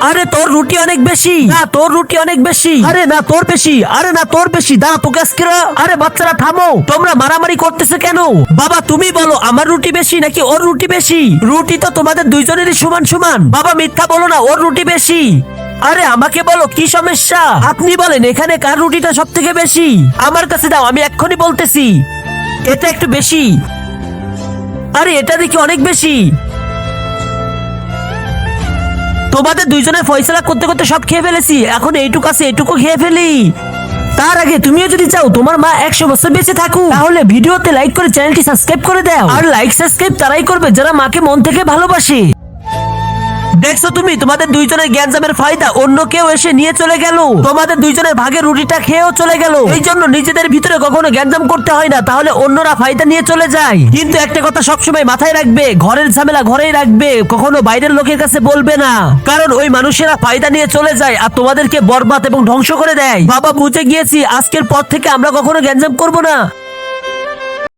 আরে তোর রুটি অনেক বেশি। না তোর রুটি অনেক বেশি। আরে না তোর বেশি। আরে না তোর বেশি। দাঁড়া তোকে আজকে আরে বাচ্চারা থামো। তোমরা মারামারি করতেছে কেন? বাবা তুমি বলো আমার রুটি বেশি নাকি ওর রুটি বেশি? রুটি তো তোমাদের দুইজনেরই সমান সমান। বাবা মিথ্যা বলো না ওর রুটি বেশি। আরে আমাকে বলো কি সমস্যা? আপনি বলেন এখানে কার রুটিটা সব থেকে বেশি? আমার কাছে দাও আমি এক্ষুনি বলতেছি। এটা একটু বেশি। আরে এটা দেখি অনেক বেশি। তোমাদের দুইজনের ফয়সলা করতে করতে সব খেয়ে ফেলেছি। এখন এইটুকু আছে, এইটুকু খেয়ে ফেলি। তার আগে তুমিও যদি চাও তোমার মা একশো বছর বেঁচে থাকুক, তাহলে ভিডিওতে লাইক করে চ্যানেলটি সাবস্ক্রাইব করে দাও। আর লাইক সাবস্ক্রাইব তারাই করবে যারা মাকে মন থেকে ভালোবাসে। দেখছ তুমি, তোমাদের দুইজনের গ্যাঞ্জামের ফায়দা, অন্য কেউ এসে নিয়ে চলে গেল। তোমাদের দুইজনের ভাগের রুটিটা খেয়েও চলে গেল। এই জন্য নিজেদের ভিতরে কখনো গ্যাঞ্জাম করতে হয় না, তাহলে অন্যরা ফায়দা নিয়ে চলে যায়। কিন্তু একটা কথা সবসময় মাথায় রাখবে, ঘরের ঝামেলা ঘরেই রাখবে, কখনো বাইরের লোকের কাছে বলবে না। কারণ ওই মানুষেরা ফায়দা নিয়ে চলে যায় আর তোমাদেরকে বরবাদ এবং ধ্বংস করে দেয়। বাবা বুঝে গিয়েছি, আজকের পর থেকে আমরা কখনো গ্যাঞ্জাম করব না।